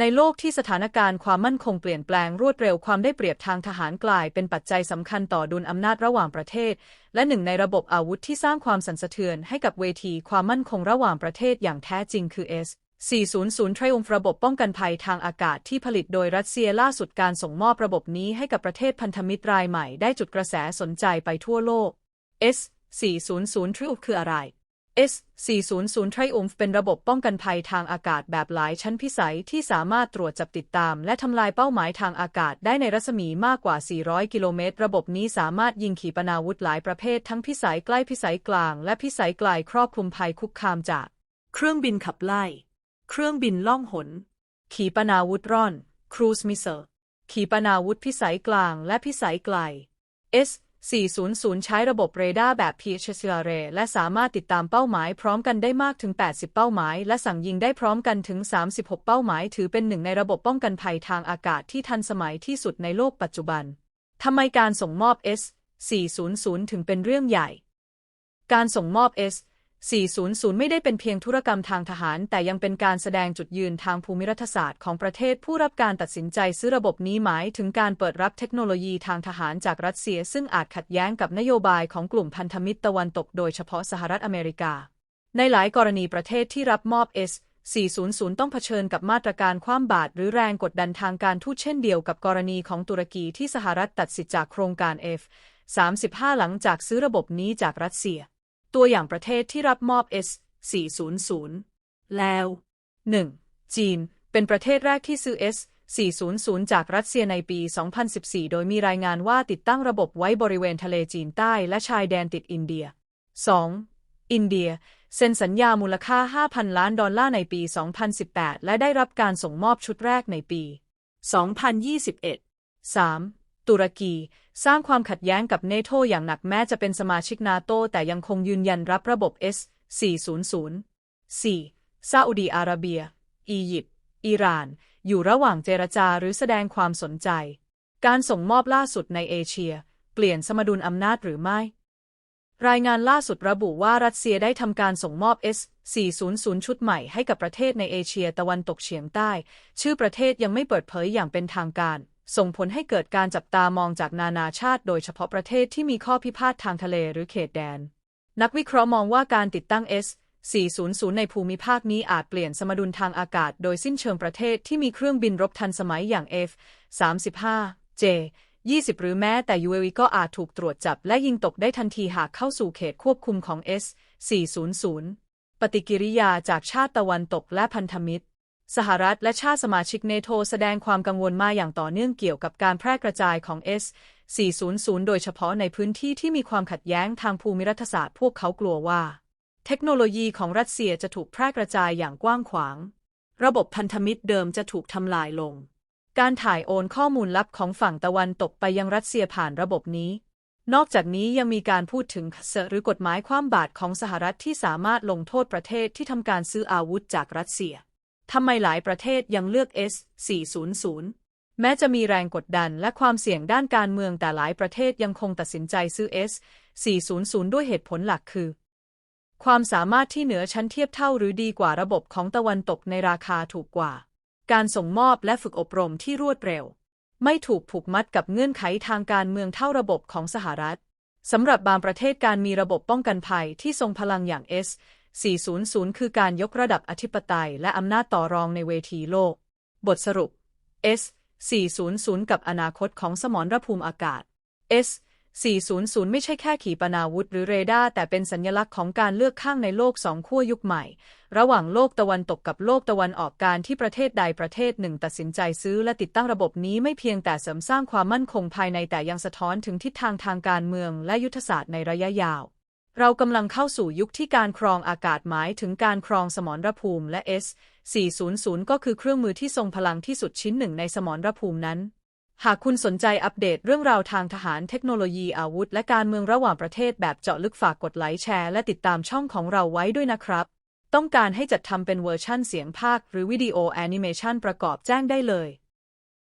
ในโลกที่สถานการณ์ความมั่นคงเปลี่ยนแปลงรวดเร็วความได้เปรียบทางทหารกลายเป็นปัจจัยสำคัญต่อดุลอำนาจระหว่างประเทศ และหนึ่งในระบบอาวุธที่สร้างความสั่นสะเทือนให้กับเวทีความมั่นคงระหว่างประเทศอย่างแท้จริงคือ S 400 Triumph ระบบป้องกันภัยทางอากาศที่ผลิตโดยรัสเซียล่าสุดการส่งมอบระบบนี้ให้กับประเทศพันธมิตรรายใหม่ได้จุดกระแสสนใจไปทั่วโลก S 400 Triumph คืออะไร S400 Triumph เป็นระบบป้องกันภัยทางอากาศแบบหลายชั้นพิสัยที่สามารถตรวจจับติดตาม และทำลายเป้าหมายทางอากาศได้ในรัศมีมากกว่า 400 กิโลเมตร ระบบนี้สามารถยิงขีปนาวุธหลายประเภททั้งพิสัยใกล้พิสัยกลาง และพิสัยไกลครอบคลุมภัยคุกคามจาก เครื่องบินขับไล่ เครื่องบินล่องหน ขีปนาวุธร่อน cruise missile ขีปนาวุธพิสัยกลางและพิสัยไกล S 400 ใช้ระบบเรดาร์แบบ PHSR และสามารถติดตามเป้าหมายพร้อมกันได้มากถึง 80 เป้าหมาย และสั่งยิงได้พร้อมกันถึง 36 เป้าหมาย ถือเป็นหนึ่งในระบบป้องกันภัยทางอากาศที่ทันสมัยที่สุดในโลกปัจจุบัน ทำไมการส่งมอบ S 400 ถึงเป็นเรื่องใหญ่ การส่งมอบ S 400 ไม่ได้เป็นเพียงธุรกรรมทางทหาร แต่ยังเป็นการแสดงจุดยืนทางภูมิรัฐศาสตร์ของประเทศผู้รับการตัดสินใจซื้อระบบนี้หมายถึงการเปิดรับเทคโนโลยีทางทหารจากรัสเซีย ซึ่งอาจขัดแย้งกับนโยบายของกลุ่มพันธมิตรตะวันตกโดยเฉพาะสหรัฐอเมริกา ในหลายกรณีประเทศที่รับมอบ S 400 ต้องเผชิญกับมาตรการคว่ำบาตรหรือแรงกดดันทางการทูตเช่นเดียวกับกรณีของตุรกีที่สหรัฐตัดสิทธิจากโครงการ F 35หลังจากซื้อระบบนี้จากรัสเซีย ตัวอย่างประเทศที่รับมอบ S 400แล้ว 1. จีน เป็นประเทศแรกที่ซื้อ S 400 จากรัสเซียในปี 2014 โดยมีรายงานว่าติดตั้งระบบไว้บริเวณทะเลจีนใต้และชายแดนติดอินเดีย 2. อินเดีย เซ็นสัญญามูลค่า 5,000 ล้านดอลลาร์ในปี 2018 และได้รับการส่งมอบชุดแรกในปี 2021 3. ตุรกี สร้างความขัดแย้งกับเนโธอย่างหนักแม้จะเป็นสมาชิกนาโตแต่ยังคงยืนยันรับระบบ S 400 4. ซาอุดีอาระเบีย อียิปต์ อิหร่าน อยู่ระหว่างเจรจาหรือแสดงความสนใจ การส่งมอบล่าสุดในเอเชีย เปลี่ยนสมดุลอำนาจหรือไม่ รายงานล่าสุดระบุว่ารัสเซียได้ทำการส่งมอบ S-400 ชุดใหม่ให้กับประเทศในเอเชียตะวันตกเฉียงใต้ ชื่อประเทศยังไม่เปิดเผยอย่างเป็นทางการ ส่งผลให้เกิดการจับตามองจากนานาชาติ โดยเฉพาะประเทศที่มีข้อพิพาททางทะเลหรือเขตแดน นักวิเคราะห์มองว่าการติดตั้ง S 400 ในภูมิภาคนี้อาจเปลี่ยนสมดุลทางอากาศ โดยสิ้นเชิงประเทศที่มีเครื่องบินรบทันสมัยอย่าง F 35 J 20 หรือแม้แต่ UAV ก็อาจถูกตรวจจับ และยิงตกได้ทันทีหากเข้าสู่เขตควบคุมของ S 400ปฏิกิริยาจากชาติตะวันตกและพันธมิตร สหรัฐและชาติสมาชิกเนโธแสดงความกังวลมาอย่างต่อเนื่องเกี่ยวกับการแพร่กระจายของ S 400 โดยเฉพาะในพื้นที่ที่มีความขัดแย้งทางภูมิรัฐศาสตร์พวกเขากลัวว่า เทคโนโลยีของรัสเซียจะถูกแพร่กระจายอย่างกว้างขวาง ระบบพันธมิตรเดิมจะถูกทำลายลง การถ่ายโอนข้อมูลลับของฝั่งตะวันตกไปยังรัสเซียผ่านระบบนี้ นอกจากนี้ยังมีการพูดถึงเสหรือกฎหมายความบาดของสหรัฐที่สามารถลงโทษประเทศที่ทำการซื้ออาวุธจากรัสเซีย ทำไมหลายประเทศยังเลือก S-400 แม้จะมีแรงกดดันและความเสี่ยงด้านการเมืองแต่หลายประเทศยังคงตัดสินใจซื้อ S400 ด้วยเหตุผลหลักคือ ความสามารถที่เหนือชั้นเทียบเท่าหรือดีกว่าระบบของตะวันตกในราคาถูกกว่า การส่งมอบและฝึกอบรมที่รวดเร็ว ไม่ถูกผูกมัดกับเงื่อนไขทางการเมืองเท่าระบบของสหรัฐสำหรับบางประเทศการมีระบบป้องกันภัยที่ทรงพลังอย่าง S 400 คือการยกระดับอธิปไตยและอำนาจต่อรองในเวทีโลก บทสรุป S 400 กับอนาคตของสมรภูมิอากาศ S 400 ไม่ใช่แค่ขีปนาวุธหรือเรดาร์แต่เป็นสัญลักษณ์ของการเลือกข้างในโลกสองขั้วยุคใหม่ ระหว่างโลกตะวันตกกับโลกตะวันออกการที่ประเทศใดประเทศหนึ่ง ตัดสินใจซื้อและติดตั้งระบบนี้ไม่เพียงแต่เสริมสร้างความมั่นคงภายในแต่ยังสะท้อนถึงทิศทางทางการเมืองและยุทธศาสตร์ในระยะยาว เรากำลังเข้าสู่ยุคที่การครองอากาศหมายถึงการครองสมรภูมิและ S 400ก็คือเครื่องมือที่ทรงพลังที่สุดชิ้นหนึ่งในสมรภูมินั้น หากคุณสนใจอัปเดตเรื่องราวทางทหารเทคโนโลยีอาวุธ และการเมืองระหว่างประเทศแบบเจาะลึกฝากกดไลค์แชร์และติดตามช่องของเราไว้ด้วยนะครับ ต้องการให้จัดทำเป็นเวอร์ชั่นเสียงภาค หรือวิดีโอแอนิเมชันประกอบแจ้งได้เลย